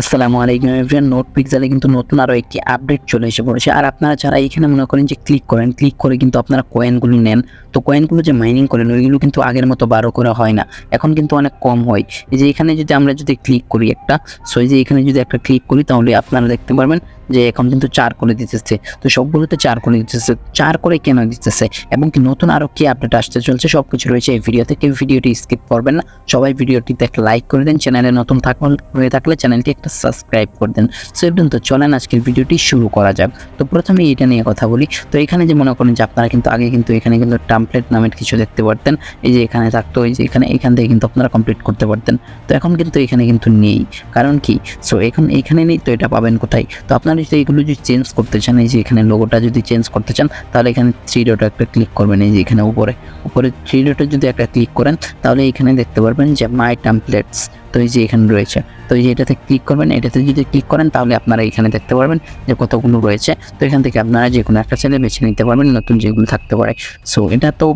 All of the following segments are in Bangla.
আসসালামু আলাইকুম এভরিওয়ান নোট পিক্সেলে কিন্তু নতুন আরও একটি আপডেট চলে এসে পড়েছে। আর আপনারা যারা এখানে মনে করেন যে ক্লিক করেন ক্লিক করে কিন্তু আপনারা কয়েনগুলো নেন। তো কয়েনগুলো যে মাইনিং করেন, ওইগুলো কিন্তু আগের মতো বারো করে হয় না। এখন কিন্তু অনেক কম হয়। এই যে এখানে যদি আমরা যদি ক্লিক করি একটা সো এই যে এখানে যদি একটা ক্লিক করি, তাহলে আপনারা দেখতে পারবেন যে এখন কিন্তু চার করে দিতেছে। তো সবগুলোতে চার করে দিতেছে। চার করে কেন দিতেছে? এবং কি নতুন আরও কি আপডেট আসতে চলছে সব কিছু রয়েছে এই ভিডিওতে কেউ ভিডিওটি স্কিপ করবেন না। সবাই ভিডিওটিতে লাইক করে দেন। চ্যানেলে নতুন থাক হয়ে থাকলে চ্যানেলটি একটা সাবস্ক্রাইব করে দেন। সো এরকম তো চলেন, আজকের ভিডিওটি শুরু করা যাক। তো প্রথমে এটা নিয়ে কথা বলি। তো এখানে যে মনে করেন যে আপনারা কিন্তু আগে কিন্তু এখানে কিন্তু টামপ্লেট নামের কিছু দেখতে পারতেন। এই যে এখানে থাকতো, এই যে এখানে, এখান থেকে কিন্তু আপনারা কমপ্লিট করতে পারতেন। তো এখন কিন্তু এখানে কিন্তু নেই। কারণ কি? সো এখন এখানে নেই, তো এটা পাবেন কোথায়? তো আপনারা যদি এইগুলো যদি চেঞ্জ করতে চান, এই যে এখানে লোগোটা যদি চেঞ্জ করতে চান, তাহলে এখানে থ্রি ডটে একটা ক্লিক করবেন, এই যে এখানে উপরে। উপরে থ্রি ডটে যদি একটা ক্লিক করেন, তাহলে এখানে দেখতে পারবেন যে মাই টামপ্লেটস তো এই যে এখানে রয়েছে। তো এই যে এটাতে ক্লিক করবেন, এটাতে যদি ক্লিক করেন, তাহলে আপনারা এখানে দেখতে পারবেন যে কতগুলো রয়েছে। তো এখান থেকে আপনারা যে কোনো একটা ছেলে বেছে নিতে পারবেন, নতুন যেগুলো থাকতে পারে। সো এটা তো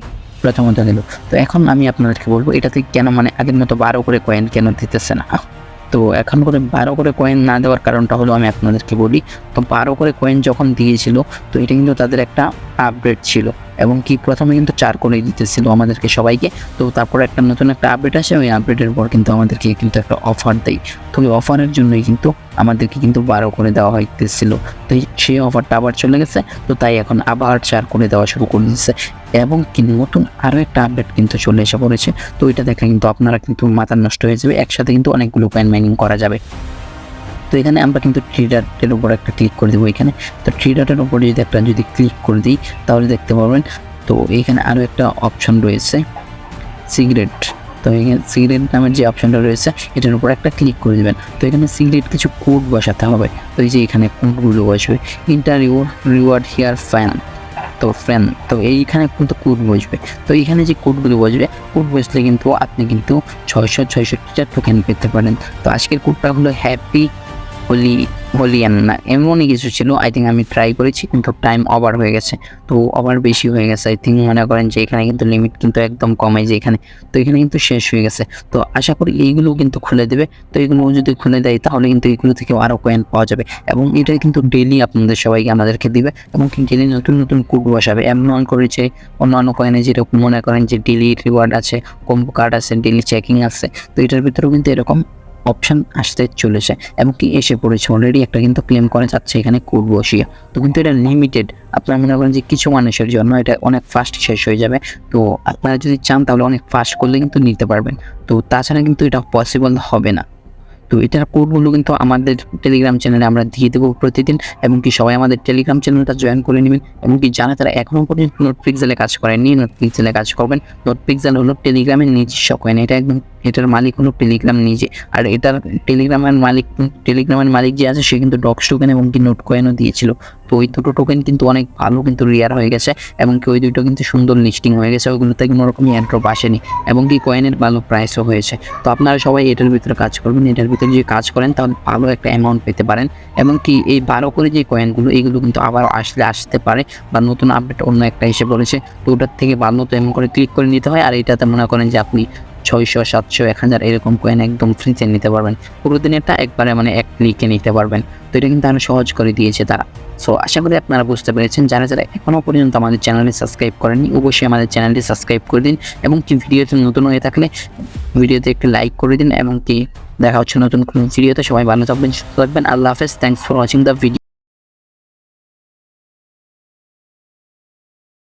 প্রথমত গেল তো এখন আমি আপনাদেরকে বলব, এটাতে কেন মানে আগের মতো বারো করে কয়েন কেন দিতেছে না? তো এখন করে বারো করে কয়েন না দেওয়ার কারণটা হলো আমি আপনাদেরকে বলি, তো বারো করে কয়েন যখন দিয়েছিল, তো এটা কিন্তু তাদের একটা আপডেট ছিল। এবং কি প্রথমে কিন্তু চার করে দিতেছিল আমাদেরকে সবাইকে। তো তারপর একটা নতুন একটা আপডেট আসে, ওই আপডেটের পর কিন্তু আমাদেরকে কিন্তু একটা অফার দেয়। তো ওই অফারের জন্যই কিন্তু আমাদেরকে কিন্তু বারো করে দেওয়া হইতেছিল। তো সেই অফারটা আবার চলে গেছে, তো তাই এখন আবার চার করে দেওয়া শুরু করে দিচ্ছে এবং কি নতুন আরও একটা আপডেট কিন্তু চলে এসে পড়েছে। তো এটা দেখে কিন্তু আপনারা কিন্তু মাথা নষ্ট হয়ে যাবে, একসাথে কিন্তু অনেকগুলো কয়েন মাইনিং করা যাবে। তো এখানে আমরা কিন্তু থ্রি ডটের উপর একটা ক্লিক করে দেবো এখানে। তো থ্রি ডটের উপরে যদি একটা যদি ক্লিক করে দিই, তাহলে দেখতে পারবেন, তো এখানে আরও একটা অপশন রয়েছে সিগারেট তো এখানে সিগারেট নামের যে অপশনটা রয়েছে, এটার উপর একটা ক্লিক করে দেবেন। তো এখানে সিগারেট কিছু কোড বসাতে হবে। তো এই যে এখানে কোডগুলো বসবে ইন্টার রিওয়ার্ড হেয়ার ফ্যান তো ফ্যান তো এইখানে কিন্তু কোড বসবে। তো এইখানে যে কোডগুলো বসবে কোড বসলে কিন্তু আপনি কিন্তু ছয়শো ছয়ষট্টিটা টোকেন পেতে পারেন। তো আজকের কোডটা হলো হ্যাপি হোলি হোলিয়ান না, এমনই কিছু ছিল। আই থিঙ্ক আমি ট্রাই করেছি, কিন্তু টাইম ওভার হয়ে গেছে। তো ওভার বেশি হয়ে গেছে আই থিঙ্ক মনে করেন যে এখানে কিন্তু লিমিট কিন্তু একদম কমে যে এখানে। তো এখানে কিন্তু শেষ হয়ে গেছে। তো আশা করি এইগুলো কিন্তু খুলে দেবে। তো এগুলো যদি খুলে দেয়, তাহলে কিন্তু এইগুলো থেকে আরও কয়েন পাওয়া যাবে। এবং এটা কিন্তু ডেলি আপনাদের সবাইকে আমাদেরকে দিবে। এবং ডেলি নতুন নতুন কোড বসাবে। এমন করেছে, অন্যান্য কয়েনে যেরকম মনে করেন যে ডেলি রিওয়ার্ড আছে কম্বো কার্ড আছে ডেলি চেকিং আছে। তো এটার ভিতরেও কিন্তু এরকম অপশন আসতে চলেছে এবং কি এসে পড়েছে? অলরেডি একটা কিন্তু ক্লেম করে যাচ্ছে এখানে করব বসিয়ে। তো কিন্তু এটা লিমিটেড আপনারা মনে করেন যে কিছু মানুষের জন্য এটা অনেক ফাস্ট শেষ হয়ে যাবে। তো আপনারা যদি চান তাহলে অনেক ফাস্ট করলে কিন্তু নিতে পারবেন। তো তাছাড়া কিন্তু এটা পসিবল হবে না। তো এটার কোডগুলো কিন্তু আমাদের টেলিগ্রাম চ্যানেলে আমরা দিয়ে দেবো প্রতিদিন, এবং কি সবাই আমাদের টেলিগ্রাম চ্যানেলটা জয়েন করে নেবেন, এবং কি যারা তারা এখনও পর্যন্ত নোট পিক্সেলে কাজ করেননি নোট পিক্সেলে কাজ করবেন নোট পিক্সেল হলো টেলিগ্রামের নিজস্ব কয়েন এটা একদম এটার মালিক হলো টেলিগ্রাম নিজে, আর এটার টেলিগ্রামের মালিক টেলিগ্রামের মালিক যে আছে সে কিন্তু ডক্স টোকেন এবং কি নোট কয়েনও দিয়েছিল। তো ওই দুটো টোকেন কিন্তু অনেক ভালো কিন্তু রিয়ার হয়ে গেছে এবং কি ওই দুটো কিন্তু সুন্দর লিস্টিং হয়ে গেছে ওইগুলোতে কোনো রকমই অ্যাড্রপ আসেনি এবং কি কয়েনের ভালো প্রাইসও হয়েছে। তো আপনারা সবাই এটার ভিতরে কাজ করবেন, এটার ভিতরে যদি কাজ করেন তাহলে ভালো একটা অ্যামাউন্ট পেতে পারেন এবং কি এই বারো করে যে কয়েনগুলো এগুলো কিন্তু আবার আসলে আসতে পারে, বা নতুন আপডেট অন্য একটা এসে পড়েছে তো ওটার থেকে ভালো তো এমন করে ক্লিক করে নিতে হয়, আর এটাতে মনে করেন যে আপনি ছয়শো, সাতশো, এক হাজার এরকম কয়েন একদম ফ্রিতে নিতে পারবেন। পুরো দিনেরটা একবারে মানে এক ক্লিকে নিতে পারবেন। তো এটা কিন্তু আরও সহজ করে দিয়েছে তারা। সো আশা করি আপনারা বুঝতে পেরেছেন। যারা যারা এখনও পর্যন্ত আমাদের চ্যানেলটি সাবস্ক্রাইব করেননি, অবশ্যই আমাদের চ্যানেলটি সাবস্ক্রাইব করে দিন এবং কি ভিডিওতে নতুন হয়ে থাকলে ভিডিওতে একটি লাইক করে দিন এবং কি দেখা হচ্ছে নতুন কোনো ভিডিওতে সবাই ভালো থাকবেন, সুস্থ থাকবেন। আল্লাহ হাফেজ। Thanks for watching the video